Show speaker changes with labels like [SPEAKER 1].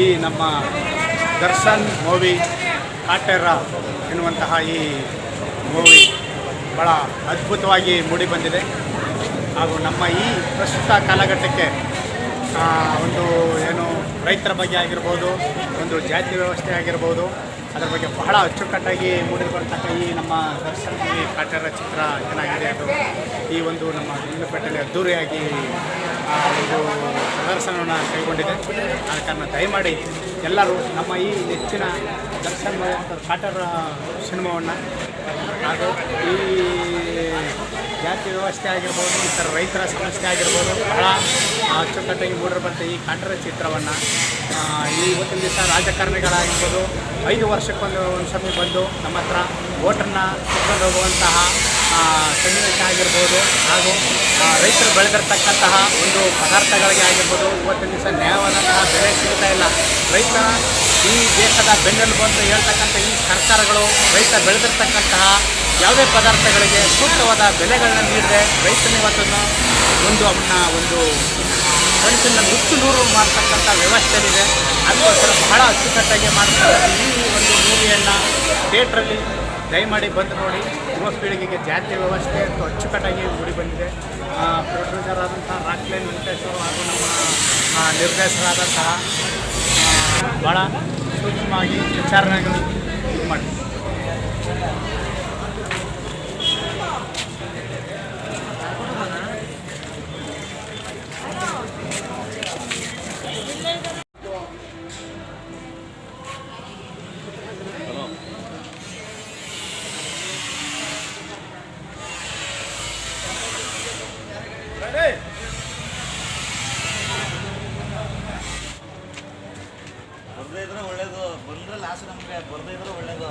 [SPEAKER 1] ಈ ನಮ್ಮ ದರ್ಶನ್ ಮೂವಿ ಕಾಟೆರ ಎನ್ನುವಂತಹ ಈ ಮೂವಿ ಭಾಳ ಅದ್ಭುತವಾಗಿ ಮೂಡಿಬಂದಿದೆ ಹಾಗೂ ನಮ್ಮ ಈ ಪ್ರಸ್ತುತ ಕಾಲಘಟ್ಟಕ್ಕೆ ಒಂದು ಏನು ರೈತರ ಬಗ್ಗೆ ಆಗಿರ್ಬೋದು, ಒಂದು ಜಾತಿ ವ್ಯವಸ್ಥೆ ಆಗಿರ್ಬೋದು, ಅದರ ಬಗ್ಗೆ ಬಹಳ ಅಚ್ಚುಕಟ್ಟಾಗಿ ಮೂಡಿರುವಂತಹ ಈ ನಮ್ಮ ದರ್ಶನ್ ಕಾಟೇರ ಚಿತ್ರ ಏನಾಗಿದೆ ಅದು, ಈ ಒಂದು ನಮ್ಮ ಗುಂಡ್ಲುಪೇಟೆಯಲ್ಲಿ ಅದ್ದೂರಿಯಾಗಿ ಒಂದು ಪ್ರದರ್ಶನವನ್ನು ಕೈಗೊಂಡಿದೆ. ಆ ಕಾರಣ ದಯಮಾಡಿ ಎಲ್ಲರೂ ನಮ್ಮ ಈ ನೆಚ್ಚಿನ ದರ್ಶನ್ ಕಾಟರ ಸಿನಿಮಾವನ್ನು ಹಾಗೂ ಈ ಜಾತಿ ವ್ಯವಸ್ಥೆ ಆಗಿರ್ಬೋದು ಇತರ ರೈತರ ಸಮಸ್ಯೆ ಆಗಿರ್ಬೋದು, ಬಹಳ ಅಚ್ಚುಕಟ್ಟಾಗಿ ಮೂಡಿರುವಂಥ ಈ ಕಾಟರ ಚಿತ್ರವನ್ನು ಈ ಇವತ್ತಿನ ದಿವಸ ರಾಜಕಾರಣಿಗಳಾಗಿರ್ಬೋದು, ಐದು ವರ್ಷಕ್ಕೊಂದು ಒಂದು ಸಮಯ ಬಂದು ನಮ್ಮ ಹತ್ರ ವೋಟನ್ನು ಕೊಂಡೋಗುವಂತಹ ಸನ್ನಿವೇಶ ಆಗಿರ್ಬೋದು ಹಾಗೂ ರೈತರು ಬೆಳೆದಿರ್ತಕ್ಕಂತಹ ಒಂದು ಪದಾರ್ಥಗಳಿಗೆ ಆಗಿರ್ಬೋದು, ಇವತ್ತಿನ ದಿವಸ ನ್ಯಾಯವಾದಂತಹ ಬೆಲೆ ಸಿಗ್ತಾ ಇಲ್ಲ. ರೈತ ಈ ದೇಶದ ಬೆನ್ನೆಲುಬು ಅಂತ ಹೇಳ್ತಕ್ಕಂಥ ಈ ಸರ್ಕಾರಗಳು, ರೈತ ಬೆಳೆದಿರ್ತಕ್ಕಂತಹ ಯಾವುದೇ ಪದಾರ್ಥಗಳಿಗೆ ಸೂಕ್ತವಾದ ಬೆಲೆಗಳನ್ನ ನೀಡದೆ ರೈತನ ಇವತ್ತನ್ನು ಒಂದು ಅವನ್ನ ಒಂದು ಮನುಷ್ಯನ ನುಚ್ಚು ನೂರು ಮಾಡ್ತಕ್ಕಂಥ ವ್ಯವಸ್ಥೆಯಲ್ಲಿದೆ. ಅದಕ್ಕೋಸ್ಕರ ಬಹಳ ಅಚ್ಚುಕಟ್ಟಾಗಿ ಮಾಡ್ತಕ್ಕಂಥ ಈ ಒಂದು ಮೂವಿಯನ್ನು ಥಿಯೇಟ್ರಲ್ಲಿ ದಯಮಾಡಿ ಬಂದು ನೋಡಿ. ಯುವ ಪೀಳಿಗೆಗೆ ಜಾತಿ ವ್ಯವಸ್ಥೆ ಮತ್ತು ಅಚ್ಚುಕಟ್ಟಾಗಿ ಮೂಡಿ ಬಂದಿದೆ. ಪ್ರೊಡ್ಯೂಸರ್ ಆದಂತಹ ರಾಕ್ಲೈನ್ ವೆಂಕಟೇಶ್ವರ ಹಾಗೂ ನಮ್ಮ ನಿರ್ದೇಶಕರಾದಂತಹ ಭಾಳ ಸೂಕ್ಷ್ಮವಾಗಿ ವಿಚಾರಣೆಗಳು ಇದು ಮಾಡಿ
[SPEAKER 2] ಬರ್ದೇ ಇದ್ರೆ ಒಳ್ಳೇದು. ಬಂದ್ರೆ ಲಾಸ್ಟ್ ನಮಗೆ ಬರ್ದೇ ಇದ್ರೆ ಒಳ್ಳೇದು.